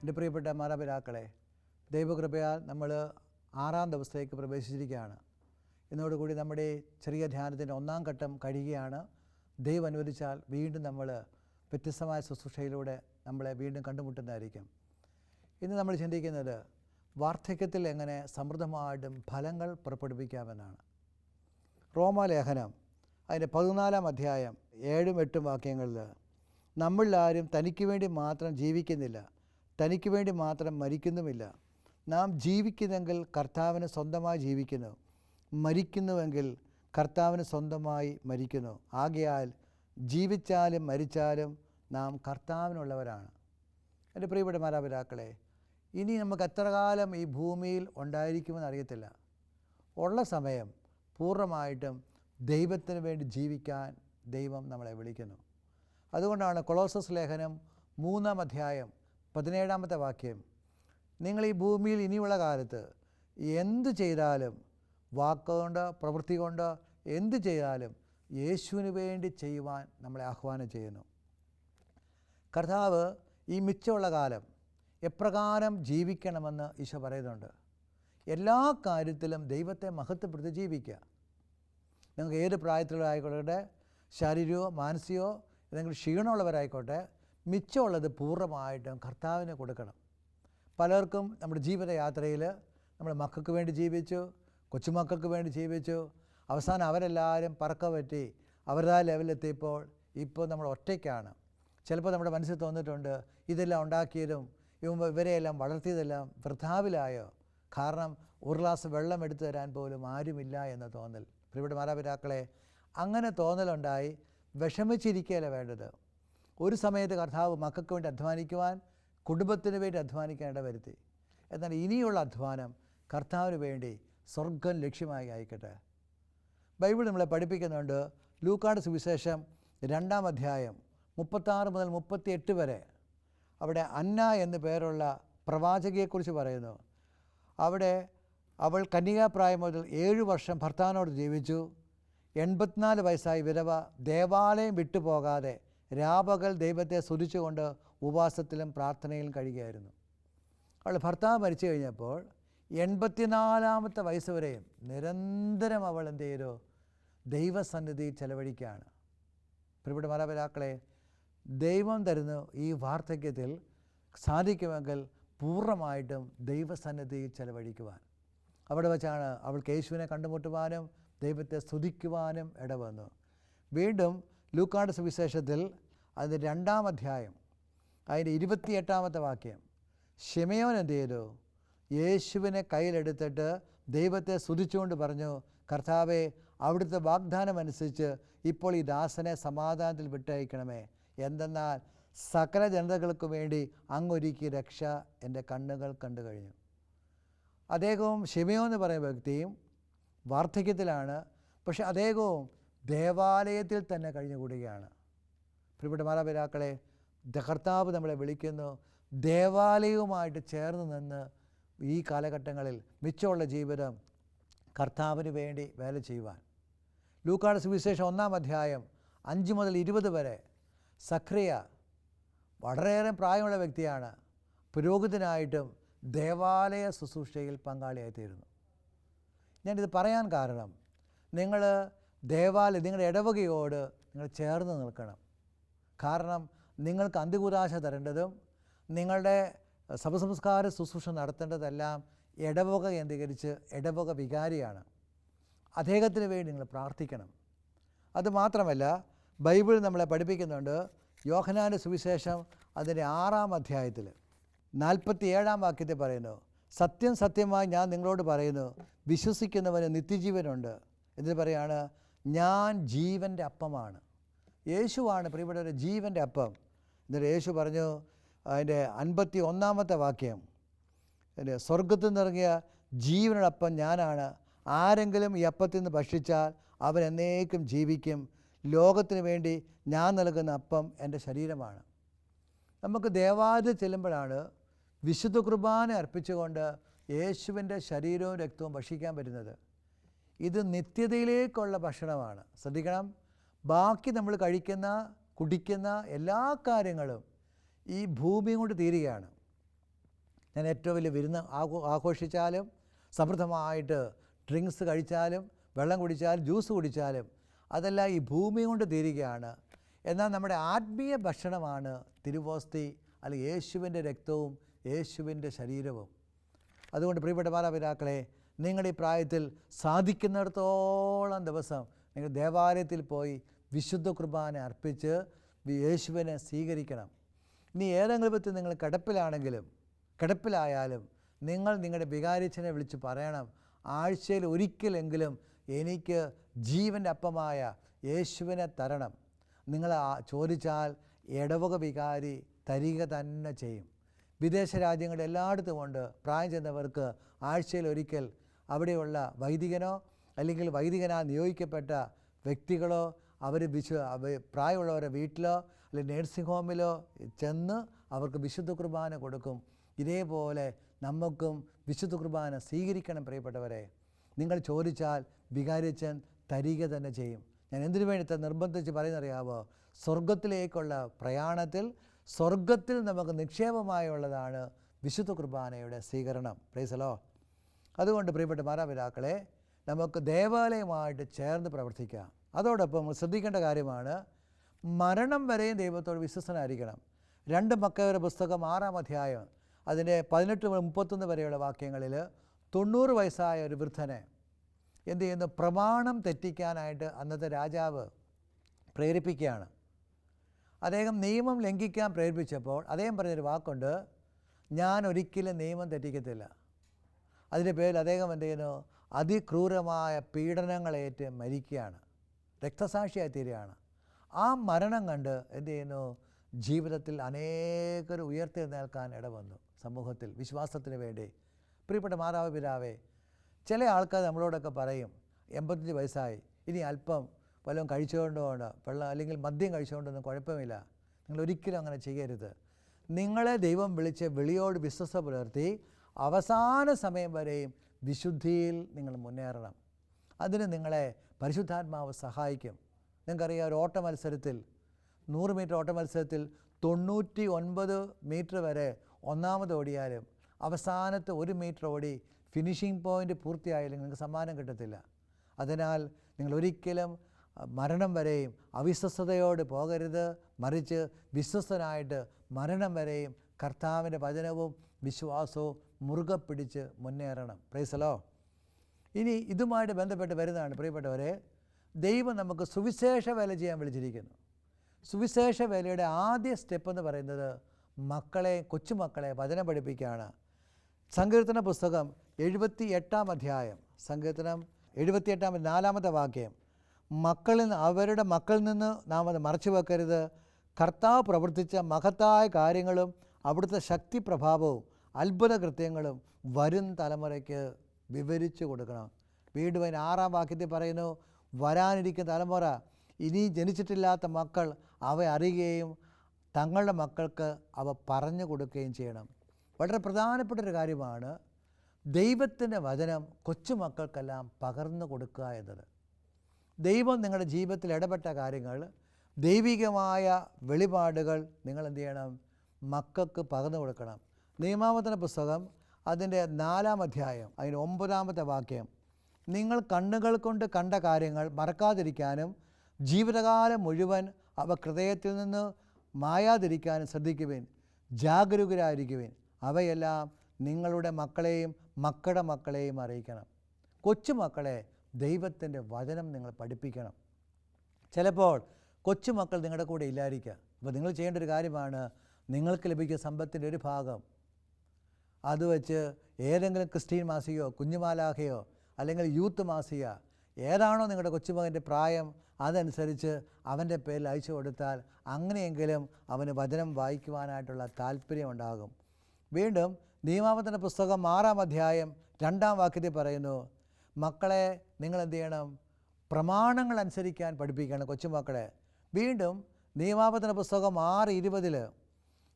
എന്റെ പ്രിയപ്പെട്ട മാതാപിതാക്കളെ ദൈവകൃപയാൽ നമ്മൾ ആറാം ദിവസത്തേക്ക് പ്രവേശിച്ചിരിക്കുകയാണ്. ഇന്നോടുകൂടി നമ്മുടെ ചെറിയ ധ്യാനത്തിന്റെ ഒന്നാം ഘട്ടം കഴിയുകയാണ്. ദൈവം അനുവദിച്ചാൽ വീണ്ടും നമ്മൾ വ്യത്യസ്തമായ ശുശ്രൂഷയിലൂടെ നമ്മളെ വീണ്ടും കണ്ടുമുട്ടുന്നതായിരിക്കും. ഇന്ന് നമ്മൾ ചിന്തിക്കുന്നത് വാർദ്ധക്യത്തിൽ എങ്ങനെ സമൃദ്ധമായിട്ടും ഫലങ്ങൾ പുറപ്പെടുവിക്കാമെന്നാണ്. റോമാലേഖനം അതിന്റെ പതിനാലാം അധ്യായം ഏഴും എട്ടും വാക്യങ്ങളിൽ നമ്മളിലാരും തനിക്ക് വേണ്ടി മാത്രം ജീവിക്കുന്നില്ല. തനിക്ക് വേണ്ടി മാത്രം മരിക്കുന്നുമില്ല. നാം ജീവിക്കുന്നെങ്കിൽ കർത്താവിന് സ്വന്തമായി ജീവിക്കുന്നു. മരിക്കുന്നുവെങ്കിൽ കർത്താവിന് സ്വന്തമായി മരിക്കുന്നു. ആകയാൽ ജീവിച്ചാലും മരിച്ചാലും നാം കർത്താവിനുള്ളവരാണ്. എന്റെ പ്രിയപ്പെട്ട മാതാപിതാക്കളെ ഇനി നമുക്ക് എത്ര കാലം ഈ ഭൂമിയിൽ ഉണ്ടായിരിക്കുമെന്ന് അറിയത്തില്ല. ഉള്ള സമയം പൂർണമായിട്ടും ദൈവത്തിന് വേണ്ടി ജീവിക്കാൻ ദൈവം നമ്മളെ വിളിക്കുന്നു. അതുകൊണ്ടാണ് കൊളോസസ് ലേഖനം മൂന്നാം അധ്യായം പതിനേഴാമത്തെ വാക്യം നിങ്ങൾ ഈ ഭൂമിയിൽ ഇനിയുള്ള കാലത്ത് എന്ത് ചെയ്താലും വാക്കുകൊണ്ട് പ്രവൃത്തി കൊണ്ട് എന്ത് ചെയ്താലും യേശുവിന് വേണ്ടി ചെയ്യുവാൻ നമ്മളെ ആഹ്വാനം ചെയ്യുന്നു. കർത്താവ് ഈ മിച്ചമുള്ള കാലം എപ്രകാരം ജീവിക്കണമെന്ന് ഈശോ പറയുന്നുണ്ട്. എല്ലാ കാര്യത്തിലും ദൈവത്തെ മഹത്വപ്പെടുത്തി ജീവിക്കുക. നിങ്ങൾക്ക് ഏത് പ്രായത്തിലായിക്കോട്ടെ ശാരീരികമോ മാനസികമോ ഏതെങ്കിലും ക്ഷീണമുള്ളവരായിക്കോട്ടെ മിച്ചമുള്ളത് പൂർണമായിട്ടും കർത്താവിന് കൊടുക്കണം. പലർക്കും നമ്മുടെ ജീവിതയാത്രയിൽ നമ്മുടെ മക്കൾക്ക് വേണ്ടി ജീവിച്ചു കൊച്ചുമക്കൾക്ക് വേണ്ടി ജീവിച്ചു അവസാനം അവരെല്ലാവരും പറക്ക പറ്റി അവരുടെ ലെവലിലെത്തിയപ്പോൾ ഇപ്പോൾ നമ്മൾ ഒറ്റയ്ക്കാണ്. ചിലപ്പോൾ നമ്മുടെ മനസ്സിൽ തോന്നിയിട്ടുണ്ട് ഇതെല്ലാം ഉണ്ടാക്കിയതും ഇവ ഇവരെയെല്ലാം വളർത്തിയതെല്ലാം വൃഥാവിലായോ? കാരണം ഒരു ഗ്ലാസ് വെള്ളം എടുത്തു തരാൻ പോലും ആരുമില്ല എന്ന തോന്നൽ. പ്രിയപ്പെട്ട മാതാപിതാക്കളെ അങ്ങനെ തോന്നലുണ്ടായി വിഷമിച്ചിരിക്കുകയല്ല വേണ്ടത്. ഒരു സമയത്ത് കർത്താവ് മക്കൾക്ക് വേണ്ടി അധ്വാനിക്കുവാൻ കുടുംബത്തിന് വേണ്ടി അധ്വാനിക്കേണ്ട വരുത്തി എന്നാൽ ഇനിയുള്ള അധ്വാനം കർത്താവിന് വേണ്ടി സ്വർഗം ലക്ഷ്യമായി അയക്കട്ടെ ബൈബിൾ നമ്മളെ പഠിപ്പിക്കുന്നുണ്ട്. ലൂക്കാട് സുവിശേഷം രണ്ടാം അധ്യായം മുപ്പത്താറ് മുതൽ മുപ്പത്തിയെട്ട് വരെ. അവിടെ അന്ന എന്നു പേരുള്ള പ്രവാചകയെക്കുറിച്ച് പറയുന്നു. അവിടെ അവൾ കന്യകാപ്രായം മുതൽ ഏഴു വർഷം ഭർത്താവിനോട് ജീവിച്ചു. എൺപത്തിനാല് വയസ്സായി വിധവ ദേവാലയം വിട്ടുപോകാതെ രാപകൽ ദൈവത്തെ സ്തുതിച്ചുകൊണ്ട് ഉപവാസത്തിലും പ്രാർത്ഥനയിലും കഴിയുകയായിരുന്നു. അവൾ ഭർത്താവ് മരിച്ചു കഴിഞ്ഞപ്പോൾ എൺപത്തിനാലാമത്തെ വയസ്സ് വരെയും നിരന്തരം അവൾ എന്ത് ചെയ്തു? ദൈവസന്നിധി ചെലവഴിക്കുകയാണ്. പ്രിയപ്പെട്ട മാതാപിതാക്കളെ ദൈവം തരുന്ന ഈ വാർദ്ധക്യത്തിൽ സാധിക്കുമെങ്കിൽ പൂർണമായിട്ടും ദൈവസന്നിധിയിൽ ചെലവഴിക്കുവാൻ. അവിടെ വെച്ചാണ് അവൾക്ക് യേശുവിനെ കണ്ടുമുട്ടുവാനും ദൈവത്തെ സ്തുതിക്കുവാനും ഇടവന്നു. വീണ്ടും ലൂക്കാട് സുവിശേഷത്തിൽ അതിന്റെ രണ്ടാം അധ്യായം അതിന്റെ ഇരുപത്തിയെട്ടാമത്തെ വാക്യം. ഷിമയോൻ എന്ത് ചെയ്തു? യേശുവിനെ കയ്യിലെടുത്തിട്ട് ദൈവത്തെ സ്തുതിച്ചുകൊണ്ട് പറഞ്ഞു കർത്താവെ അവിടുത്തെ വാഗ്ദാനം അനുസരിച്ച് ഇപ്പോൾ ഈ ദാസനെ സമാധാനത്തിൽ വിട്ടയക്കണമേ. എന്തെന്നാൽ സകല ജനതകൾക്ക് വേണ്ടി അങ്ങൊരുക്കി രക്ഷ എന്റെ കണ്ണുകൾ കണ്ടു കഴിഞ്ഞു. അദ്ദേഹവും ഷിമയോ എന്ന് പറയുന്ന വ്യക്തിയും വാർദ്ധക്യത്തിലാണ്. പക്ഷെ അദ്ദേഹവും ദേവാലയത്തിൽ തന്നെ കഴിഞ്ഞുകൂടുകയാണ്. പ്രിയപ്പെട്ട മാതാപിതാക്കളെ ദഹർത്താവ് നമ്മളെ വിളിക്കുന്നു. ദേവാലയവുമായിട്ട് ചേർന്ന് നിന്ന് ഈ കാലഘട്ടങ്ങളിൽ മിച്ചമുള്ള ജീവിതം കർത്താവിന് വേണ്ടി വേല ചെയ്യുവാൻ. ലൂക്കാട് സുവിശേഷം ഒന്നാം അധ്യായം അഞ്ച് മുതൽ ഇരുപത് വരെ സക്രിയ വളരെയേറെ പ്രായമുള്ള വ്യക്തിയാണ്. പുരോഹിതനായിട്ടും ദേവാലയ ശുശ്രൂഷയിൽ പങ്കാളിയായിത്തീരുന്നു. ഞാനിത് പറയാൻ കാരണം നിങ്ങൾ ദേവാലയ നിങ്ങളുടെ ഇടവകയോട് നിങ്ങൾ ചേർന്ന് നിൽക്കണം. കാരണം നിങ്ങൾക്ക് അന്ത്യകുരാശ തരേണ്ടതും നിങ്ങളുടെ സഭസംസ്കാര ശുശ്രൂഷ നടത്തേണ്ടതെല്ലാം ഇടവക കേന്ദ്രീകരിച്ച് ഇടവക വികാരിയാണ്. അദ്ദേഹത്തിന് വേണ്ടി നിങ്ങൾ പ്രാർത്ഥിക്കണം. അതുമാത്രമല്ല ബൈബിൾ നമ്മളെ പഠിപ്പിക്കുന്നുണ്ട് യോഹനാന്റെ സുവിശേഷം അതിന്റെ ആറാം അധ്യായത്തിൽ. നാൽപ്പത്തി ഏഴാം വാക്യത്തിൽ പറയുന്നു സത്യം സത്യമായി ഞാൻ നിങ്ങളോട് പറയുന്നു വിശ്വസിക്കുന്നവന് നിത്യജീവനുണ്ട്. എന്നിട്ട് പറയാണ് ഞാൻ ജീവന്റെ അപ്പമാണ്. യേശുവാണ് പ്രിയപ്പെട്ടവരെ ജീവന്റെ അപ്പം. എന്നിട്ട് യേശു പറഞ്ഞു അതിന്റെ അൻപത്തി ഒന്നാമത്തെ വാക്യം എന്റെ സ്വർഗത്തിൽ നിന്നിറങ്ങിയ അപ്പം ഞാനാണ്. ആരെങ്കിലും ഈ അപ്പത്തിൽ നിന്ന് ഭക്ഷിച്ചാൽ അവൻ എന്നേക്കും ജീവിക്കും. ലോകത്തിന് വേണ്ടി ഞാൻ നൽകുന്ന അപ്പം എന്റെ ശരീരമാണ്. നമുക്ക് ദേവാലയത്തിൽ ചെല്ലുമ്പോഴാണ് വിശുദ്ധ കുർബാന അർപ്പിച്ചുകൊണ്ട് യേശുവിന്റെ ശരീരവും രക്തവും ഭക്ഷിക്കാൻ പറ്റുന്നത്. ഇത് നിത്യതയിലേക്കുള്ള ഭക്ഷണമാണ്. ശ്രദ്ധിക്കണം. ബാക്കി നമ്മൾ കഴിക്കുന്ന കുടിക്കുന്ന എല്ലാ കാര്യങ്ങളും ഈ ഭൂമിയും കൊണ്ട് തീരുകയാണ്. ഞാൻ ഏറ്റവും വലിയ വിരുന്ന് ആഘോ ആഘോഷിച്ചാലും സമൃദ്ധമായിട്ട് ഡ്രിങ്ക്സ് കഴിച്ചാലും വെള്ളം കുടിച്ചാലും ജ്യൂസ് കുടിച്ചാലും അതെല്ലാം ഈ ഭൂമി കൊണ്ട് തീരുകയാണ്. എന്നാൽ നമ്മുടെ ആത്മീയ ഭക്ഷണമാണ് തിരുവോസ്തി അല്ലെങ്കിൽ യേശുവിന്റെ രക്തവും യേശുവിന്റെ ശരീരവും. അതുകൊണ്ട് പ്രിയപ്പെട്ട മാതാപിതാക്കളെ നിങ്ങൾ ഈ പ്രായത്തിൽ സാധിക്കുന്നിടത്തോളം ദിവസം നിങ്ങൾ ദേവാലയത്തിൽ പോയി വിശുദ്ധ കുർബാന അർപ്പിച്ച് യേശുവിനെ സ്വീകരിക്കണം. ഇനി ഏതെങ്കിലും വിധത്തിൽ നിങ്ങൾ കിടപ്പിലാണെങ്കിലും കിടപ്പിലായാലും നിങ്ങൾ നിങ്ങളുടെ വികാരിച്ചനെ വിളിച്ച് പറയണം ആഴ്ചയിൽ ഒരിക്കലെങ്കിലും എനിക്ക് ജീവന്റെ അപ്പമായ യേശുവിനെ തരണം. നിങ്ങൾ ചോദിച്ചാൽ ഇടവക വികാരി തരിക തന്നെ ചെയ്യും. വിദേശ രാജ്യങ്ങളിൽ എല്ലായിടത്തുമുണ്ട് പ്രായം ചെന്നവർക്ക് ആഴ്ചയിൽ ഒരിക്കൽ അവിടെയുള്ള വൈദികനോ അല്ലെങ്കിൽ വൈദികനാ നിയോഗിക്കപ്പെട്ട വ്യക്തികളോ അവർ വിശു പ്രായമുള്ളവരെ വീട്ടിലോ അല്ലെങ്കിൽ നേഴ്സിംഗ് ഹോമിലോ ചെന്ന് അവർക്ക് വിശുദ്ധ കുർബാന കൊടുക്കും. ഇതേപോലെ നമുക്കും വിശുദ്ധ കുർബാന സ്വീകരിക്കണം പ്രിയപ്പെട്ടവരെ. നിങ്ങൾ ചോദിച്ചാൽ വികാരിച്ചൻ തരിക തന്നെ ചെയ്യും. ഞാൻ എന്തിനു വേണ്ടി നിർബന്ധിച്ച് പറയുന്നറിയാവോ? സ്വർഗത്തിലേക്കുള്ള പ്രയാണത്തിൽ സ്വർഗത്തിൽ നമുക്ക് നിക്ഷേപമായുള്ളതാണ് വിശുദ്ധ കുർബാനയുടെ സ്വീകരണം. പ്രൈസലോ അതുകൊണ്ട് പ്രിയപ്പെട്ട മാതാപിതാക്കളെ നമുക്ക് ദേവാലയമായിട്ട് ചേർന്ന് പ്രവർത്തിക്കാം. അതോടൊപ്പം നമ്മൾ ശ്രദ്ധിക്കേണ്ട കാര്യമാണ് മരണം വരെയും ദൈവത്തോട് വിശ്വസനായിരിക്കണം രണ്ട് മക്കയുടെ പുസ്തകം ആറാം അധ്യായം അതിന്റെ പതിനെട്ട് മുപ്പത്തൊന്ന് വരെയുള്ള വാക്യങ്ങളിൽ തൊണ്ണൂറ് വയസ്സായ ഒരു വൃദ്ധനെ എന്ത് ചെയ്യുന്നു? പ്രമാണം തെറ്റിക്കാനായിട്ട് അന്നത്തെ രാജാവ് പ്രേരിപ്പിക്കുകയാണ്. അദ്ദേഹം നിയമം ലംഘിക്കാൻ പ്രേരിപ്പിച്ചപ്പോൾ അദ്ദേഹം പറഞ്ഞൊരു വാക്കുണ്ട് ഞാൻ ഒരിക്കലും നിയമം തെറ്റിക്കത്തില്ല. അതിന്റെ പേരിൽ അദ്ദേഹം എന്ത് ചെയ്യുന്നു? അതിക്രൂരമായ പീഡനങ്ങളേറ്റ് മരിക്കുകയാണ്. രക്തസാക്ഷിയായി തീരുകയാണ്. ആ മരണം കണ്ട് എന്ത് ചെയ്യുന്നു? ജീവിതത്തിൽ അനേകർ ഉയർത്തി ഉയർത്തെഴുന്നേൽക്കാൻ ഇടവന്നു സമൂഹത്തിൽ വിശ്വാസത്തിന് വേണ്ടി. പ്രിയപ്പെട്ട മാതാവ് പിതാവേ ചില ആൾക്കാർ നമ്മളോടൊക്കെ പറയും എൺപത്തഞ്ച് വയസ്സായി ഇനി അല്പം വല്ലതും കഴിച്ചുകൊണ്ടുകൊണ്ട് വെള്ളം അല്ലെങ്കിൽ മദ്യം കഴിച്ചുകൊണ്ടൊന്നും കുഴപ്പമില്ല. നിങ്ങൾ ഒരിക്കലും അങ്ങനെ ചെയ്യരുത്. നിങ്ങളെ ദൈവം വിളിച്ച് വിളിയോട് വിശ്വസ പുലർത്തി അവസാന സമയം വരെയും വിശുദ്ധിയിൽ നിങ്ങൾ മുന്നേറണം. അതിന് നിങ്ങളെ പരിശുദ്ധാത്മാവ് സഹായിക്കും. നിങ്ങൾക്കറിയാം ഒരു ഓട്ട മത്സരത്തിൽ നൂറ് മീറ്റർ ഓട്ട മത്സരത്തിൽ തൊണ്ണൂറ്റി ഒൻപത് മീറ്റർ വരെ ഒന്നാമത് ഓടിയാലും അവസാനത്തെ ഒരു മീറ്റർ ഓടി ഫിനിഷിംഗ് പോയിന്റ് പൂർത്തിയായാലും നിങ്ങൾക്ക് സമ്മാനം കിട്ടത്തില്ല. അതിനാൽ നിങ്ങൾ ഒരിക്കലും മരണം വരെയും അവിശ്വസ്തയോട് പോകരുത്. മറിച്ച് വിശ്വസ്തനായിട്ട് മരണം വരെയും കർത്താവിന്റെ വചനവും വിശ്വാസവും മുറുകെ പിടിച്ച് മുന്നേറണം. പ്രൈസലോ ഇനി ഇതുമായിട്ട് ബന്ധപ്പെട്ട് വരുന്നതാണ് പ്രിയപ്പെട്ടവരെ ദൈവം നമുക്ക് സുവിശേഷ വേല ചെയ്യാൻ വിളിച്ചിരിക്കുന്നു. സുവിശേഷ വേലയുടെ ആദ്യ സ്റ്റെപ്പ് എന്ന് പറയുന്നത് മക്കളെ കൊച്ചുമക്കളെ വചനം പഠിപ്പിക്കുകയാണ്. സങ്കീർത്തന പുസ്തകം എഴുപത്തി എട്ടാം അധ്യായം സങ്കീർത്തനം എഴുപത്തിയെട്ടാം നാലാമത്തെ വാക്യം. മക്കളിൽ അവരുടെ മക്കളിൽ നിന്ന് നാം അത് മറച്ചു വെക്കരുത്. കർത്താവ് പ്രവർത്തിച്ച മഹത്തായ കാര്യങ്ങളും അവിടുത്തെ ശക്തി പ്രഭാവവും അത്ഭുത കൃത്യങ്ങളും വരും തലമുറയ്ക്ക് വിവരിച്ചു കൊടുക്കണം. വീണ്ടും അതിന് ആറാം വാക്യത്തിൽ പറയുന്നു വരാനിരിക്കുന്ന തലമുറ ഇനി ജനിച്ചിട്ടില്ലാത്ത മക്കൾ അവ അറിയുകയും തങ്ങളുടെ മക്കൾക്ക് അവ പറഞ്ഞു കൊടുക്കുകയും ചെയ്യണം. വളരെ പ്രധാനപ്പെട്ട ഒരു കാര്യമാണ് ദൈവത്തിന്റെ വചനം കൊച്ചുമക്കൾക്കെല്ലാം പകർന്നു കൊടുക്കുക എന്നത്. ദൈവം നിങ്ങളുടെ ജീവിതത്തിൽ ഇടപെട്ട കാര്യങ്ങൾ ദൈവികമായ വെളിപാടുകൾ നിങ്ങൾ എന്ത് ചെയ്യണം? മക്കൾക്ക് പകർന്നു കൊടുക്കണം. നിയമാവർത്തന പുസ്തകം അതിന്റെ നാലാം അധ്യായം അതിന്റെ ഒമ്പതാമത്തെ വാക്യം. നിങ്ങൾ കണ്ണുകൾ കൊണ്ട് കണ്ട കാര്യങ്ങൾ മറക്കാതിരിക്കാനും ജീവിതകാലം മുഴുവൻ അവ ഹൃദയത്തിൽ നിന്ന് മായാതിരിക്കാനും ശ്രദ്ധിക്കുവിൻ ജാഗരൂകരായിരിക്കുവിൻ. അവയെല്ലാം നിങ്ങളുടെ മക്കളെയും മക്കളുടെ മക്കളെയും അറിയിക്കണം. കൊച്ചുമക്കളെ ദൈവത്തിന്റെ വചനം നിങ്ങൾ പഠിപ്പിക്കണം. ചിലപ്പോൾ കൊച്ചുമക്കൾ നിങ്ങളുടെ കൂടെ ഇല്ലായിരിക്കുക അപ്പോൾ നിങ്ങൾ ചെയ്യേണ്ട ഒരു കാര്യമാണ് നിങ്ങൾക്ക് ലഭിക്കുന്ന സമ്പത്തിന്റെ ഒരു ഭാഗം അത് വെച്ച് ഏതെങ്കിലും ക്രിസ്ത്യൻ മാസികയോ കുഞ്ഞുമാലാഹയോ അല്ലെങ്കിൽ യൂത്ത് മാസിക ഏതാണോ നിങ്ങളുടെ കൊച്ചുമകന്റെ പ്രായം അതനുസരിച്ച് അവന്റെ പേരിൽ അയച്ചു കൊടുത്താൽ അങ്ങനെയെങ്കിലും അവന് വചനം വായിക്കുവാനായിട്ടുള്ള താല്പര്യമുണ്ടാകും വീണ്ടും നിയമാപത്തിന്റെ പുസ്തകം ആറാം അധ്യായം രണ്ടാം വാക്യത്തിൽ പറയുന്നു മക്കളെ നിങ്ങൾ എന്ത് ചെയ്യണം? പ്രമാണങ്ങൾ അനുസരിക്കാൻ പഠിപ്പിക്കണം കൊച്ചുമക്കളെ. വീണ്ടും നിയമാപത്തിന്റെ പുസ്തകം ആറ് ഇരുപതിൽ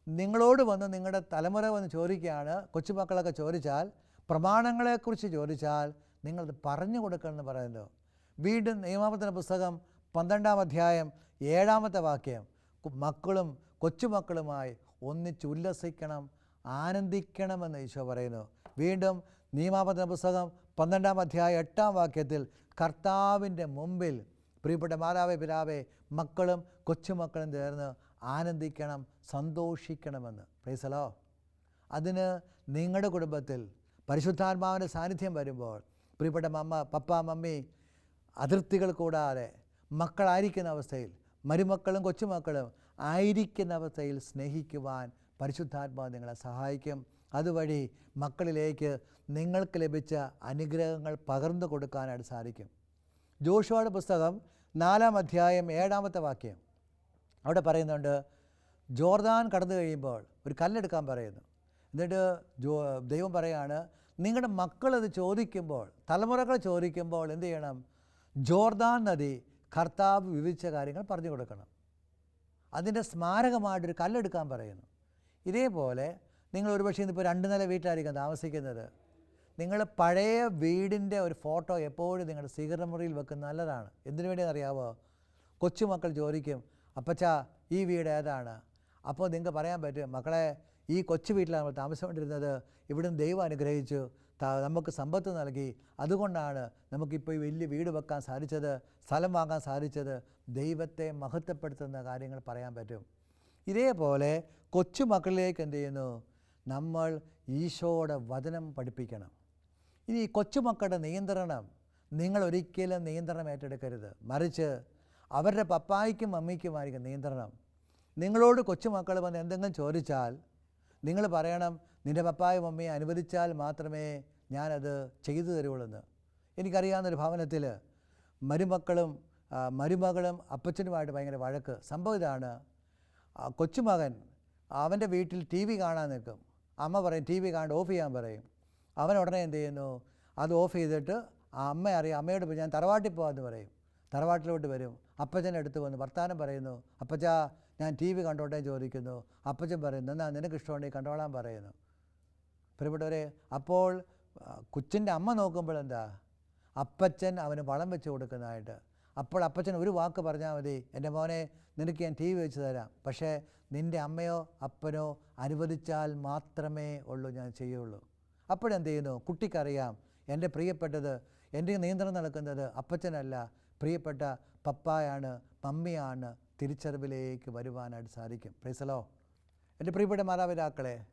നിങ്ങളോട് വന്ന് നിങ്ങളുടെ തലമുറ വന്ന് ചോദിക്കുകയാണ് കൊച്ചുമക്കളൊക്കെ ചോദിച്ചാൽ പ്രമാണങ്ങളെക്കുറിച്ച് ചോദിച്ചാൽ നിങ്ങളത് പറഞ്ഞു കൊടുക്കണമെന്ന് പറയുന്നു. വീണ്ടും നിയമാവർത്തന പുസ്തകം പന്ത്രണ്ടാം അധ്യായം ഏഴാമത്തെ വാക്യം മക്കളും കൊച്ചുമക്കളുമായി ഒന്നിച്ച് ഉല്ലസിക്കണം ആനന്ദിക്കണമെന്ന് ഈശോ പറയുന്നു. വീണ്ടും നിയമാപന പുസ്തകം പന്ത്രണ്ടാം അധ്യായം എട്ടാം വാക്യത്തിൽ കർത്താവിന്റെ മുമ്പിൽ പ്രിയപ്പെട്ട മാതാവേ പിതാവേ മക്കളും കൊച്ചുമക്കളും ചേർന്ന് ആനന്ദിക്കണം സന്തോഷിക്കണമെന്ന്. പ്രൈസലോ അതിന് നിങ്ങളുടെ കുടുംബത്തിൽ പരിശുദ്ധാത്മാവിന്റെ സാന്നിധ്യം വരുമ്പോൾ പ്രിയപ്പെട്ട മമ്മ പപ്പ മമ്മി അതിർത്തികൾ കൂടാതെ മക്കളായിരിക്കുന്ന അവസ്ഥയിൽ മരുമക്കളും കൊച്ചുമക്കളും ആയിരിക്കുന്ന അവസ്ഥയിൽ സ്നേഹിക്കുവാൻ പരിശുദ്ധാത്മാവ് നിങ്ങളെ സഹായിക്കും. അതുവഴി മക്കളിലേക്ക് നിങ്ങൾക്ക് ലഭിച്ച അനുഗ്രഹങ്ങൾ പകർന്നു കൊടുക്കാനായിട്ട് സാധിക്കും. ജോഷുവയുടെ പുസ്തകം നാലാം അധ്യായം ഏഴാമത്തെ വാക്യം. അവിടെ പറയുന്നുണ്ട് ജോർദാൻ കടന്നു കഴിയുമ്പോൾ ഒരു കല്ലെടുക്കാൻ പറയുന്നു. എന്നിട്ട് ജോ ദൈവം പറയാണ് നിങ്ങളുടെ മക്കളത് ചോദിക്കുമ്പോൾ തലമുറകൾ ചോദിക്കുമ്പോൾ എന്ത് ചെയ്യണം? ജോർദാൻ നദി കർത്താവ് വിവിധ കാര്യങ്ങൾ പറഞ്ഞു കൊടുക്കണം. അതിന്റെ സ്മാരകമായിട്ടൊരു കല്ലെടുക്കാൻ പറയുന്നു. ഇതേപോലെ നിങ്ങൾ ഒരുപക്ഷെ ഇന്നിപ്പോൾ രണ്ട് നില വീട്ടിലായിരിക്കും താമസിക്കുന്നത്. നിങ്ങൾ പഴയ വീടിന്റെ ഒരു ഫോട്ടോ എപ്പോഴും നിങ്ങളുടെ സ്വീകരണ മുറിയിൽ വെക്കുന്നത് നല്ലതാണ്. എന്തിനു വേണ്ടിയെന്നറിയാവോ? കൊച്ചുമക്കൾ ചോദിക്കും അപ്പച്ച ഈ വീട് ഏതാണ്? അപ്പോൾ നിങ്ങൾക്ക് പറയാൻ പറ്റും മക്കളെ ഈ കൊച്ചു വീട്ടിലാണ് നമ്മൾ താമസിച്ചുകൊണ്ടിരുന്നത്. ഇവിടുന്ന് ദൈവം അനുഗ്രഹിച്ചു നമുക്ക് സമ്പത്ത് നൽകി. അതുകൊണ്ടാണ് നമുക്കിപ്പോൾ ഈ വലിയ വീട് വെക്കാൻ സാധിച്ചത് സ്ഥലം വാങ്ങാൻ സാധിച്ചത്. ദൈവത്തെ മഹത്വപ്പെടുത്തുന്ന കാര്യങ്ങൾ പറയാൻ പറ്റും. ഇതേപോലെ കൊച്ചു മക്കളിലേക്ക് എന്ത് ചെയ്യുന്നു? നമ്മൾ ഈശോയുടെ വചനം പഠിപ്പിക്കണം. ഇനി ഈ കൊച്ചുമക്കളുടെ നിയന്ത്രണം നിങ്ങൾ ഒരിക്കലും നിയന്ത്രണം ഏറ്റെടുക്കരുത്. മറിച്ച് അവരുടെ പപ്പായ്ക്കും മമ്മിക്കുമായിരിക്കും നിയന്ത്രണം. നിങ്ങളോട് കൊച്ചുമക്കൾ വന്ന് എന്തെങ്കിലും ചോദിച്ചാൽ നിങ്ങൾ പറയണം നിന്റെ പപ്പായും മമ്മിയെ അനുവദിച്ചാൽ മാത്രമേ ഞാനത് ചെയ്തു തരുള്ളൂ എനിക്കറിയാവുന്നൊരു ഭവനത്തിൽ മരുമക്കളും മരുമകളും അപ്പച്ചനുമായിട്ട് ഭയങ്കര വഴക്ക്. സംഭവം ഇതാണ്. കൊച്ചുമകൻ അവന്റെ വീട്ടിൽ ടി വി കാണാൻ നിൽക്കും. അമ്മ പറയും ടി വി കാണാൻ ഓഫ് ചെയ്യാൻ പറയും. അവൻ ഉടനെ എന്ത് ചെയ്യുന്നു? അത് ഓഫ് ചെയ്തിട്ട് ആ അമ്മ അറിയാം അമ്മയോട് ഞാൻ തറവാട്ടിൽ പോകാമെന്ന് പറയും. തറവാട്ടിലോട്ട് വരും. അപ്പച്ചന്റെ അടുത്ത് വന്ന് വർത്താനം പറയുന്നു അപ്പച്ചാ ഞാൻ ടി വി കണ്ടോട്ടെ ചോദിക്കുന്നു. അപ്പച്ചൻ പറയുന്നു എന്നാ നിനക്ക് ഇഷ്ടമുണ്ടെങ്കിൽ കണ്ടോളാൻ പറയുന്നു. പ്രിയപ്പെട്ടവരെ അപ്പോൾ കൊച്ചിന്റെ അമ്മ നോക്കുമ്പോൾ എന്താ? അപ്പച്ചൻ അവന് വളം വെച്ച് കൊടുക്കുന്നതായിട്ട്. അപ്പോൾ അപ്പച്ചൻ ഒരു വാക്ക് പറഞ്ഞാൽ മതി എന്റെ മോനെ നിനക്ക് ഞാൻ ടി വി വെച്ച് തരാം. പക്ഷേ നിന്റെ അമ്മയോ അപ്പനോ അനുവദിച്ചാൽ മാത്രമേ ഉള്ളൂ ഞാൻ ചെയ്യുള്ളൂ. അപ്പോഴെന്ത് ചെയ്യുന്നു? കുട്ടിക്കറിയാം എന്റെ പ്രിയപ്പെട്ടത് എന്റെ നിയന്ത്രണം നടക്കുന്നത് അപ്പച്ചനല്ല. പ്രിയപ്പെട്ട പപ്പായാണ് മമ്മിയാണ് തിരിച്ചറിവിലേക്ക് വരുവാനായിട്ട് സാധിക്കും. പ്രൈസലോ എന്റെ പ്രിയപ്പെട്ട മാതാപിതാക്കളെ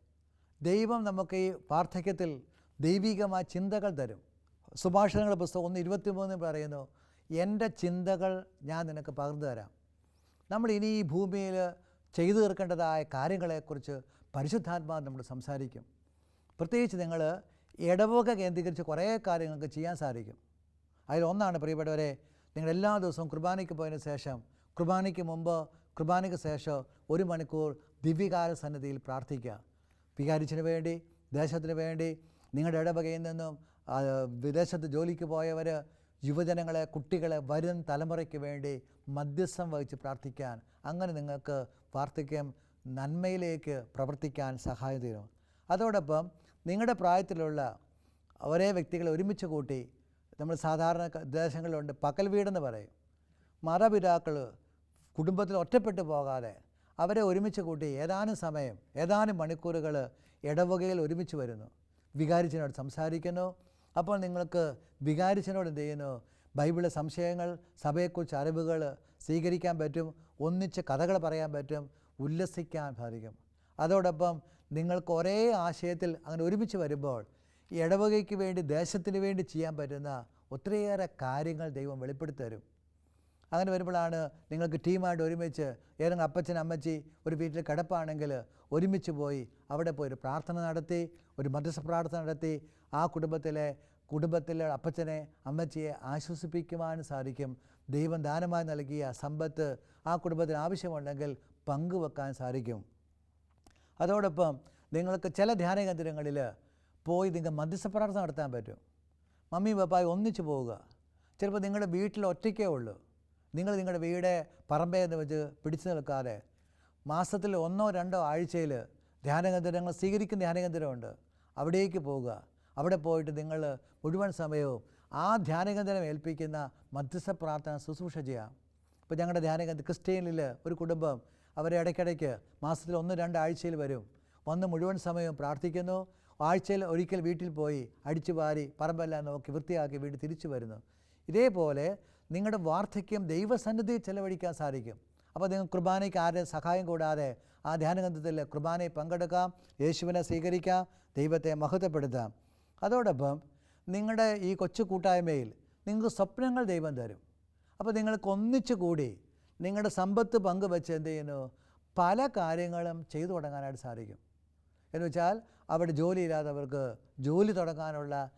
ദൈവം നമുക്ക് ഈ വാർദ്ധക്യത്തിൽ ദൈവികമായ ചിന്തകൾ തരും. സുഭാഷണങ്ങളുടെ പുസ്തകം ഒന്ന് ഇരുപത്തിമൂന്നിൽ പറയുന്നു എന്റെ ചിന്തകൾ ഞാൻ നിനക്ക് പകർന്നു തരാം. നമ്മൾ ഇനി ഈ ഭൂമിയിൽ ചെയ്തു തീർക്കേണ്ടതായ കാര്യങ്ങളെക്കുറിച്ച് പരിശുദ്ധാത്മാവ് നമ്മൾ സംസാരിക്കും. പ്രത്യേകിച്ച് നിങ്ങൾ ഇടവക കേന്ദ്രീകരിച്ച് കുറേ കാര്യങ്ങൾക്ക് ചെയ്യാൻ സാധിക്കും. അതിലൊന്നാണ് പ്രിയപ്പെട്ടവരെ നിങ്ങൾ എല്ലാ ദിവസവും കുർബാനയ്ക്ക് പോയതിനു ശേഷം കുർബാനയ്ക്ക് മുമ്പ് കുർബാനയ്ക്ക് ശേഷം ഒരു മണിക്കൂർ ദിവ്യകാല സന്നിധിയിൽ പ്രാർത്ഥിക്കുക. വികാരിച്ചിന് വേണ്ടി ദേശത്തിന് വേണ്ടി നിങ്ങളുടെ ഇടവകയിൽ നിന്നും വിദേശത്ത് ജോലിക്ക് പോയവർ യുവജനങ്ങളെ കുട്ടികളെ വരും തലമുറയ്ക്ക് വേണ്ടി മധ്യസ്ഥം വഹിച്ച് പ്രാർത്ഥിക്കാൻ അങ്ങനെ നിങ്ങൾക്ക് വാർദ്ധക്യം നന്മയിലേക്ക് പ്രവർത്തിക്കാൻ സഹായം തരും. അതോടൊപ്പം നിങ്ങളുടെ പ്രായത്തിലുള്ള ഒരേ വ്യക്തികളെ ഒരുമിച്ച് കൂട്ടി നമ്മൾ സാധാരണ ദേശങ്ങളിലുണ്ട് പകൽ വീടെന്ന് പറയും. മാതാപിതാക്കൾ കുടുംബത്തിൽ ഒറ്റപ്പെട്ടു പോകാതെ അവരെ ഒരുമിച്ച് കൂട്ടി ഏതാനും സമയം ഏതാനും മണിക്കൂറുകൾ ഇടവകയിൽ ഒരുമിച്ച് വരുന്നു. വികാരിച്ചനോട് സംസാരിക്കുന്നു. അപ്പോൾ നിങ്ങൾക്ക് വികാരിച്ചനോട് എന്ത് ചെയ്യുന്നു? ബൈബിളിലെ സംശയങ്ങൾ സഭയെക്കുറിച്ച് അറിവുകൾ സ്വീകരിക്കാൻ പറ്റും ഒന്നിച്ച് കഥകൾ പറയാൻ പറ്റും ഉല്ലസിക്കാൻ സാധിക്കും. അതോടൊപ്പം നിങ്ങൾക്ക് ഒരേ ആശയത്തിൽ അങ്ങനെ ഒരുമിച്ച് വരുമ്പോൾ ഈ ഇടവകയ്ക്ക് വേണ്ടി ദേശത്തിന് വേണ്ടി ചെയ്യാൻ പറ്റുന്ന ഒത്തിരിയേറെ കാര്യങ്ങൾ ദൈവം വെളിപ്പെടുത്തി തരും. അങ്ങനെ വരുമ്പോഴാണ് നിങ്ങൾക്ക് ടീമായിട്ട് ഒരുമിച്ച് ഏതെങ്കിലും അപ്പച്ചൻ അമ്മച്ചി ഒരു വീട്ടിൽ കിടപ്പാണെങ്കിൽ ഒരുമിച്ച് പോയി അവിടെ പോയി ഒരു പ്രാർത്ഥന നടത്തി ഒരു മധ്യസ്ഥ പ്രാർത്ഥന നടത്തി ആ കുടുംബത്തിലെ കുടുംബത്തിലെ അപ്പച്ചനെ അമ്മച്ചിയെ ആശ്വസിപ്പിക്കുവാൻ സാധിക്കും. ദൈവം ദാനമായി നൽകിയ സമ്പത്ത് ആ കുടുംബത്തിന് ആവശ്യമുണ്ടെങ്കിൽ പങ്കുവെക്കാൻ സാധിക്കും. അതോടൊപ്പം നിങ്ങൾക്ക് ചില ധ്യാന കേന്ദ്രങ്ങളിൽ പോയി നിങ്ങൾക്ക് മധ്യസ്ഥ പ്രാർത്ഥന നടത്താൻ പറ്റും. മമ്മി പപ്പായി ഒന്നിച്ച് പോവുക. ചിലപ്പോൾ നിങ്ങളുടെ വീട്ടിൽ ഒറ്റയ്ക്കേ ഉള്ളൂ. നിങ്ങൾ നിങ്ങളുടെ വീട് പറമ്പേ എന്ന് വെച്ച് പിടിച്ചു നിൽക്കാതെ മാസത്തിൽ ഒന്നോ രണ്ടോ ആഴ്ചയിൽ ധ്യാന കേന്ദ്രങ്ങൾ സ്വീകരിക്കുന്ന ധ്യാനകേന്ദ്രമുണ്ട്. അവിടേക്ക് പോവുക. അവിടെ പോയിട്ട് നിങ്ങൾ മുഴുവൻ സമയവും ആ ധ്യാനകേന്ദ്രം ഏൽപ്പിക്കുന്ന മധ്യസ്ഥ പ്രാർത്ഥന ശുശ്രൂഷ ചെയ്യാം. ഇപ്പോൾ ഞങ്ങളുടെ ധ്യാനകേന്ദ്രം ക്രിസ്ത്യനിൽ ഒരു കുടുംബം അവരെ ഇടയ്ക്കിടയ്ക്ക് മാസത്തിൽ ഒന്ന് രണ്ട് ആഴ്ചയിൽ വരും. വന്ന് മുഴുവൻ സമയവും പ്രാർത്ഥിക്കുന്നു. ആഴ്ചയിൽ ഒരിക്കൽ വീട്ടിൽ പോയി അടിച്ചു വാരി പറമ്പെല്ലാം നോക്കി വൃത്തിയാക്കി വീട് തിരിച്ചു വരുന്നു. ഇതേപോലെ നിങ്ങളുടെ വാർദ്ധക്യം ദൈവസന്നിധി ചെലവഴിക്കാൻ സാധിക്കും. അപ്പോൾ നിങ്ങൾ കുർബാനയ്ക്ക് ആരുടെ സഹായം കൂടാതെ ആ ധ്യാനഗ്രന്ഥത്തിൽ കുർബാനയെ പങ്കെടുക്കാം യേശുവിനെ സ്വീകരിക്കാം ദൈവത്തെ മഹത്വപ്പെടുത്താം അതോടൊപ്പം നിങ്ങളുടെ ഈ കൊച്ചു കൂട്ടായ്മയിൽ നിങ്ങൾക്ക് സ്വപ്നങ്ങൾ ദൈവം തരും. അപ്പോൾ നിങ്ങൾക്ക് ഒന്നിച്ചു കൂടി നിങ്ങളുടെ സമ്പത്ത് പങ്കുവെച്ച് എന്ത് ചെയ്യുന്നു? പല കാര്യങ്ങളും ചെയ്തു തുടങ്ങാനായിട്ട് സാധിക്കും. എന്ന് വെച്ചാൽ അവിടെ ജോലിയില്ലാത്തവർക്ക് ജോലി തുടങ്ങാനുള്ള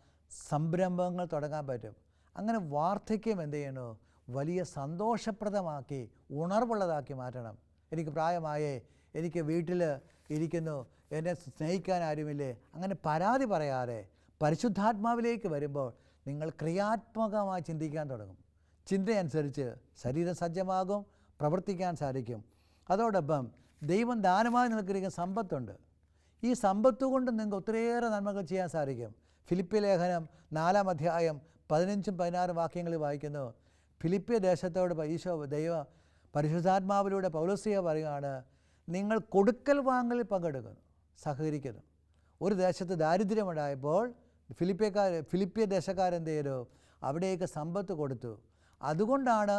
സംരംഭങ്ങൾ തുടങ്ങാൻ പറ്റും. അങ്ങനെ വാർദ്ധക്യം എന്ത് ചെയ്യണോ? വലിയ സന്തോഷപ്രദമാക്കി ഉണർവുള്ളതാക്കി മാറ്റണം. എനിക്ക് പ്രായമായേ എനിക്ക് വീട്ടിൽ ഇരിക്കുന്നു എന്നെ സ്നേഹിക്കാൻ ആരുമില്ലേ? അങ്ങനെ പരാതി പറയാതെ പരിശുദ്ധാത്മാവിലേക്ക് വരുമ്പോൾ നിങ്ങൾ ക്രിയാത്മകമായി ചിന്തിക്കാൻ തുടങ്ങും. ചിന്തയനുസരിച്ച് ശരീരം സജ്ജമാകും പ്രവർത്തിക്കാൻ സാധിക്കും. അതോടൊപ്പം ദൈവം ദാനമായി നിൽക്കുന്ന സമ്പത്തുണ്ട്. ഈ സമ്പത്ത് കൊണ്ട് നിങ്ങൾക്ക് ഒത്തിരിയേറെ നന്മകൾ ചെയ്യാൻ സാധിക്കും. ഫിലിപ്പി ലേഖനം നാലാം അധ്യായം പതിനഞ്ചും പതിനാറും വാക്യങ്ങളിൽ വായിക്കുന്നു. ഫിലിപ്പിയ ദേശത്തോട് ഈശോ ദൈവ പരിശുദ്ധാത്മാവിലൂടെ പൗലസിയ പറയുകയാണ് നിങ്ങൾ കൊടുക്കൽ വാങ്ങലിൽ പങ്കെടുക്കുന്നു സഹകരിക്കുന്നു. ഒരു ദേശത്ത് ദാരിദ്ര്യമുണ്ടായപ്പോൾ ഫിലിപ്പിയക്കാർ ഫിലിപ്പിയ ദേശക്കാരെന്ത് ചെയ്തു? അവിടേക്ക് സമ്പത്ത് കൊടുത്തു. അതുകൊണ്ടാണ്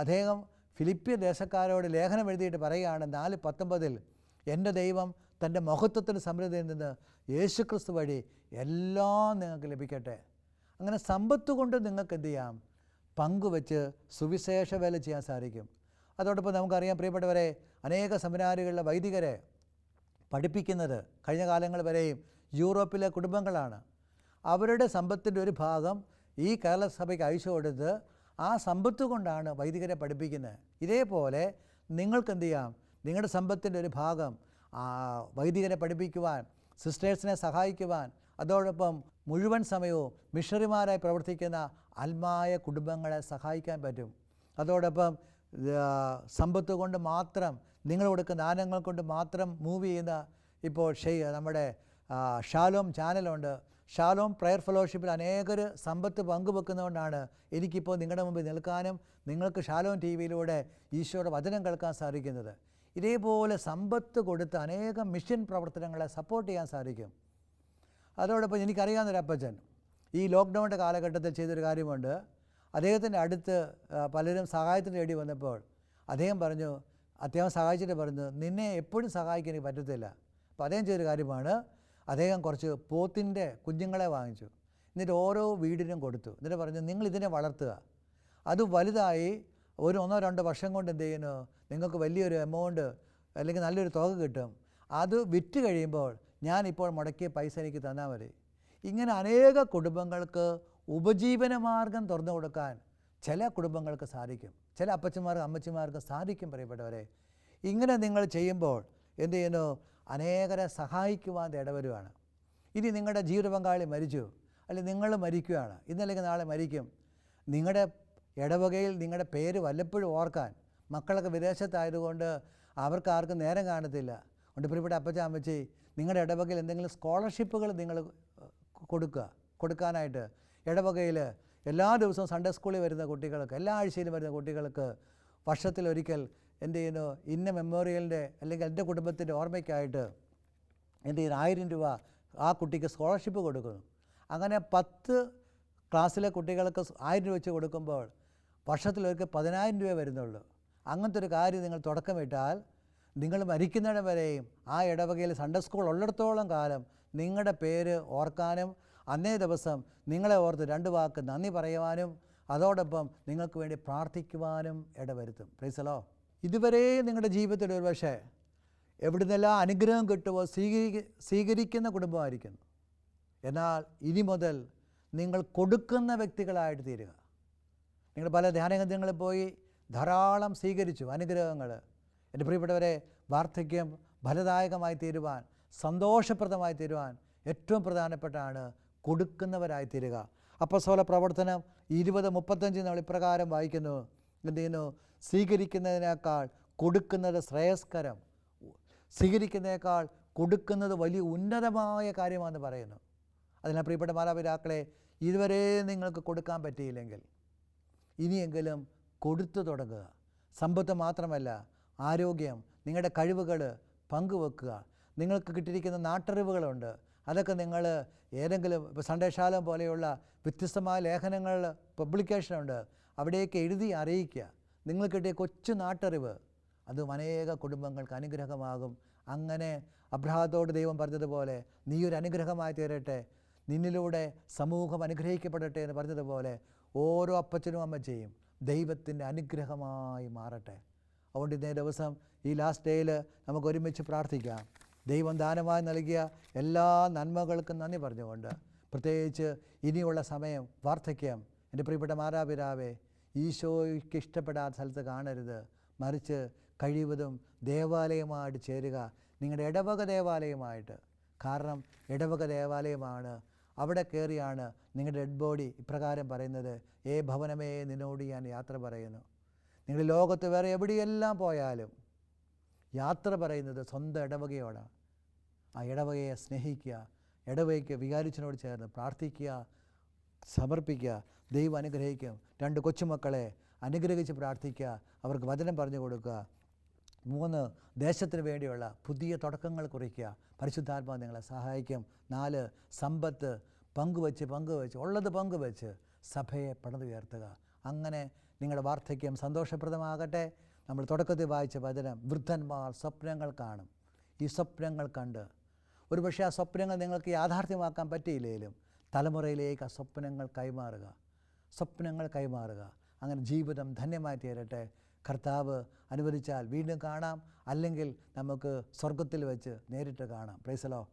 അദ്ദേഹം ഫിലിപ്പിയ ദേശക്കാരോട് ലേഖനം എഴുതിയിട്ട് പറയുകയാണ് നാല് പത്തൊമ്പതിൽ എന്റെ ദൈവം തന്റെ മഹത്വത്തിന് സമൃദ്ധിയിൽ നിന്ന് യേശുക്രിസ്തു വഴി എല്ലാം നിങ്ങൾക്ക് ലഭിക്കട്ടെ. അങ്ങനെ സമ്പത്ത് കൊണ്ട് നിങ്ങൾക്ക് എന്ത് ചെയ്യാം പങ്കുവെച്ച് സുവിശേഷ വേല ചെയ്യാൻ സാധിക്കും. അതോടൊപ്പം നമുക്കറിയാം പ്രിയപ്പെട്ടവരെ അനേക സെമിനാറുകളിലെ വൈദികരെ പഠിപ്പിക്കുന്നത് കഴിഞ്ഞ കാലങ്ങൾ വരെയും യൂറോപ്പിലെ കുടുംബങ്ങളാണ്. അവരുടെ സമ്പത്തിന്റെ ഒരു ഭാഗം ഈ കേരള സഭയ്ക്ക് അയച്ചു കൊടുത്ത് ആ സമ്പത്ത് കൊണ്ടാണ് വൈദികരെ പഠിപ്പിക്കുന്നത്. ഇതേപോലെ നിങ്ങൾക്ക് എന്ത് ചെയ്യാം നിങ്ങളുടെ സമ്പത്തിന്റെ ഒരു ഭാഗം വൈദികരെ പഠിപ്പിക്കുവാൻ സിസ്റ്റേഴ്സിനെ സഹായിക്കുവാൻ അതോടൊപ്പം മുഴുവൻ സമയവും മിഷണറിമാരായി പ്രവർത്തിക്കുന്ന ആത്മായ കുടുംബങ്ങളെ സഹായിക്കാൻ പറ്റും. അതോടൊപ്പം സമ്പത്ത് കൊണ്ട് മാത്രം നിങ്ങൾ കൊടുക്കുന്ന ദാനങ്ങൾ കൊണ്ട് മാത്രം മൂവ് ചെയ്യുന്ന ഇപ്പോൾ ഷെയ് നമ്മുടെ ഷാലോം ചാനലുണ്ട് ഷാലോം പ്രയർ ഫെലോഷിപ്പിൽ അനേകർ സമ്പത്ത് പങ്കുവെക്കുന്നതുകൊണ്ടാണ് എനിക്കിപ്പോൾ നിങ്ങളുടെ മുമ്പിൽ നിൽക്കാനും നിങ്ങൾക്ക് ഷാലോം ടി വിയിലൂടെ ഈശോയുടെ വചനം കേൾക്കാൻ സാധിക്കുന്നത്. ഇതേപോലെ സമ്പത്ത് കൊടുത്ത് അനേകം മിഷൻ പ്രവർത്തനങ്ങളെ സപ്പോർട്ട് ചെയ്യാൻ സാധിക്കും. അതോടൊപ്പം എനിക്കറിയാവുന്നൊരു അപ്പച്ചൻ ഈ ലോക്ക്ഡൗണിന്റെ കാലഘട്ടത്തിൽ ചെയ്തൊരു കാര്യമുണ്ട്. അദ്ദേഹത്തിന്റെ അടുത്ത് പലരും സഹായത്തിന് വേണ്ടി വന്നപ്പോൾ അദ്ദേഹം പറഞ്ഞു അദ്ദേഹം സഹായിച്ചിട്ട് പറഞ്ഞു നിന്നെ എപ്പോഴും സഹായിക്കാൻ എനിക്ക് പറ്റത്തില്ല. അപ്പോൾ അദ്ദേഹം ചെയ്തൊരു കാര്യമാണ് അദ്ദേഹം കുറച്ച് പോത്തിന്റെ കുഞ്ഞുങ്ങളെ വാങ്ങിച്ചു. എന്നിട്ട് ഓരോ വീടിനും കൊടുത്തു. എന്നിട്ട് പറഞ്ഞു നിങ്ങൾ ഇതിനെ വളർത്തുക. അത് വലുതായി ഒരു ഒന്നോ രണ്ടോ വർഷം കൊണ്ട് എന്ത് ചെയ്യുന്നു? നിങ്ങൾക്ക് വലിയൊരു എമൗണ്ട് അല്ലെങ്കിൽ നല്ലൊരു തുക കിട്ടും. അത് വിറ്റ് കഴിയുമ്പോൾ ഞാനിപ്പോൾ മുടക്കിയ പൈസ എനിക്ക് തന്നാൽ മതി. ഇങ്ങനെ അനേക കുടുംബങ്ങൾക്ക് ഉപജീവന മാർഗം തുറന്നു കൊടുക്കാൻ ചില കുടുംബങ്ങൾക്ക് സാധിക്കും. ചില അപ്പച്ചന്മാർക്കും അമ്മച്ചിമാർക്കും സാധിക്കും പ്രിയപ്പെട്ടവരെ. ഇങ്ങനെ നിങ്ങൾ ചെയ്യുമ്പോൾ എന്ത് ചെയ്യുന്നു? അനേകരെ സഹായിക്കുവാൻ ഇടവരുവാണ്. ഇനി നിങ്ങളുടെ ജീവിത പങ്കാളി മരിച്ചു അല്ലെങ്കിൽ നിങ്ങൾ മരിക്കുകയാണ് ഇന്നല്ലെങ്കിൽ നാളെ മരിക്കും. നിങ്ങളുടെ ഇടവകയിൽ നിങ്ങളുടെ പേര് വല്ലപ്പോഴും ഓർക്കാൻ മക്കളൊക്കെ വിദേശത്തായതുകൊണ്ട് അവർക്ക് ആർക്കും നേരം കാണത്തില്ല. അതുകൊണ്ട് പ്രിയപ്പെട്ട അപ്പച്ച അമ്മച്ചി നിങ്ങളുടെ ഇടവകയിൽ എന്തെങ്കിലും സ്കോളർഷിപ്പുകൾ നിങ്ങൾ കൊടുക്കുക കൊടുക്കാനായിട്ട് ഇടവകയിൽ എല്ലാ ദിവസവും സൺഡേ സ്കൂളിൽ വരുന്ന കുട്ടികൾക്ക് എല്ലാ ആഴ്ചയിലും വരുന്ന കുട്ടികൾക്ക് വർഷത്തിലൊരിക്കൽ എന്ത് ചെയ്യുന്നു? ഇന്ന മെമ്മോറിയലിന്റെ അല്ലെങ്കിൽ എന്റെ കുടുംബത്തിന്റെ ഓർമ്മയ്ക്കായിട്ട് എന്ത് ചെയ്യുന്നു? ആയിരം രൂപ ആ കുട്ടിക്ക് സ്കോളർഷിപ്പ് കൊടുക്കുന്നു. അങ്ങനെ പത്ത് ക്ലാസ്സിലെ കുട്ടികൾക്ക് ആയിരം രൂപ വെച്ച് കൊടുക്കുമ്പോൾ വർഷത്തിലൊരിക്കൽ പതിനായിരം രൂപ വരുന്നുള്ളൂ. അങ്ങനത്തെ ഒരു കാര്യം നിങ്ങൾ തുടക്കമിട്ടാൽ നിങ്ങൾ മരിക്കുന്നിടം വരെയും ആ ഇടവകയിൽ സൺഡേ സ്കൂൾ ഉള്ളിടത്തോളം കാലം നിങ്ങളുടെ പേര് ഓർക്കാനും അന്നേ ദിവസം നിങ്ങളെ ഓർത്ത് രണ്ട് വാക്ക് നന്ദി പറയുവാനും അതോടൊപ്പം നിങ്ങൾക്ക് വേണ്ടി പ്രാർത്ഥിക്കുവാനും ഇടവരുത്തും. പ്രൈസലോ ഇതുവരെ നിങ്ങളുടെ ജീവിതത്തിൽ ഒരു പക്ഷേ എവിടുന്നെല്ലാം അനുഗ്രഹം കിട്ടുമോ സ്വീകരി സ്വീകരിക്കുന്ന കുടുംബമായിരിക്കുന്നു. എന്നാൽ ഇനി മുതൽ നിങ്ങൾ കൊടുക്കുന്ന വ്യക്തികളായിട്ട് തീരുക. നിങ്ങൾ പല ധ്യാനകേന്ദ്രങ്ങളിൽ പോയി ധാരാളം സ്വീകരിച്ചു അനുഗ്രഹങ്ങൾ എന്റെ പ്രിയപ്പെട്ടവരെ വാർദ്ധക്യം ഫലദായകമായി തീരുവാൻ സന്തോഷപ്രദമായി തീരുവാൻ ഏറ്റവും പ്രധാനപ്പെട്ടാണ് കൊടുക്കുന്നവരായി തീരുക. അപ്പസോല പ്രവർത്തനം ഇരുപത് മുപ്പത്തഞ്ച് നമ്മൾ ഇപ്രകാരം വായിക്കുന്നു. എന്ത് ചെയ്യുന്നു? സ്വീകരിക്കുന്നതിനേക്കാൾ കൊടുക്കുന്നത് ശ്രേയസ്കരം. സ്വീകരിക്കുന്നതിനേക്കാൾ കൊടുക്കുന്നത് വലിയ ഉന്നതമായ കാര്യമാണെന്ന് പറയുന്നു. അതിനാൽ പ്രിയപ്പെട്ട മാതാപിതാക്കളെ ഇതുവരെ നിങ്ങൾക്ക് കൊടുക്കാൻ പറ്റിയില്ലെങ്കിൽ ഇനിയെങ്കിലും കൊടുത്തു തുടങ്ങുക. സമ്പത്ത് മാത്രമല്ല ആരോഗ്യം നിങ്ങളുടെ കഴിവുകൾ പങ്കുവെക്കുക. നിങ്ങൾക്ക് കിട്ടിയിരിക്കുന്ന നാട്ടറിവുകളുണ്ട്. അതൊക്കെ നിങ്ങൾ ഏതെങ്കിലും ഇപ്പോൾ സൺഡേശാലം പോലെയുള്ള വ്യത്യസ്തമായ ലേഖനങ്ങൾ പബ്ലിക്കേഷനുണ്ട് അവിടെയൊക്കെ എഴുതി അറിയിക്കുക. നിങ്ങൾ കിട്ടിയ കൊച്ചു നാട്ടറിവ് അത് അനേക കുടുംബങ്ങൾക്ക് അനുഗ്രഹമാകും. അങ്ങനെ അബ്രഹാത്തോട് ദൈവം പറഞ്ഞതുപോലെ നീ ഒരു അനുഗ്രഹമായി തീരട്ടെ. നിന്നിലൂടെ സമൂഹം അനുഗ്രഹിക്കപ്പെടട്ടെ എന്ന് പറഞ്ഞതുപോലെ ഓരോ അപ്പച്ചനും അമ്മച്ചയും ദൈവത്തിന്റെ അനുഗ്രഹമായി മാറട്ടെ. അതുകൊണ്ട് ഇന്നേ ദിവസം ഈ ലാസ്റ്റ് ഡേയിൽ നമുക്ക് ഒരുമിച്ച് പ്രാർത്ഥിക്കാം. ദൈവം ദാനമായി നൽകിയ എല്ലാ നന്മകൾക്കും നന്ദി പറഞ്ഞുകൊണ്ട് പ്രത്യേകിച്ച് ഇനിയുള്ള സമയം വാർദ്ധക്യം. എന്റെ പ്രിയപ്പെട്ട മാതാപിതാവേ ഈശോയ്ക്ക് ഇഷ്ടപ്പെടാത്ത സ്ഥലത്ത് കാണരുത്. മറിച്ച് കഴിവതും ദേവാലയമായിട്ട് ചേരുക. നിങ്ങളുടെ ഇടവക ദേവാലയമായിട്ട്. കാരണം ഇടവക ദേവാലയമാണ്. അവിടെ കയറിയാണ് നിങ്ങളുടെ ഡെഡ് ബോഡി ഇപ്രകാരം പറയുന്നത്. ഏ ഭവനമേ നിന്നോട് ഞാൻ യാത്ര പറയുന്നു. നിങ്ങൾ ലോകത്ത് വേറെ എവിടെയെല്ലാം പോയാലും യാത്ര പറയുന്നത് സ്വന്തം ഇടവകയോടാണ് ആ ഇടവകയെ സ്നേഹിക്കുക ഇടവകയ്ക്ക് വികാരിച്ചനോട് ചേർന്ന് പ്രാർത്ഥിക്കുക സമർപ്പിക്കുക ദൈവം അനുഗ്രഹിക്കും. രണ്ട് കൊച്ചുമക്കളെ അനുഗ്രഹിച്ച് പ്രാർത്ഥിക്കുക അവർക്ക് വചനം പറഞ്ഞു കൊടുക്കുക. മൂന്ന് ദേശത്തിന് വേണ്ടിയുള്ള പുതിയ തുടക്കങ്ങൾ കുറിക്കുക. പരിശുദ്ധാത്മാവ് നിങ്ങളെ സഹായിക്കും. നാല് സമ്പത്ത് പങ്കുവെച്ച് പങ്കുവെച്ച് ഉള്ളത് പങ്കുവെച്ച് സഭയെ പണിതുയർത്തുക. അങ്ങനെ നിങ്ങളുടെ വാർദ്ധക്യം സന്തോഷപ്രദമാകട്ടെ. നമ്മൾ തുടക്കത്തിൽ വായിച്ച വചനം വൃദ്ധന്മാർ സ്വപ്നങ്ങൾ കാണും. ഈ സ്വപ്നങ്ങൾ കണ്ട്. ഒരുപക്ഷെ ആ സ്വപ്നങ്ങൾ നിങ്ങൾക്ക് യാഥാർത്ഥ്യമാക്കാൻ പറ്റിയില്ലെങ്കിലും തലമുറയിലേക്ക് ആ സ്വപ്നങ്ങൾ കൈമാറുക. സ്വപ്നങ്ങൾ കൈമാറുക. അങ്ങനെ ജീവിതം ധന്യമായി തീരട്ടെ. കർത്താവ് അനുവദിച്ചാൽ വീണ്ടും കാണാം. അല്ലെങ്കിൽ നമുക്ക് സ്വർഗത്തിൽ വെച്ച് നേരിട്ട് കാണാം. പ്രൈസലോ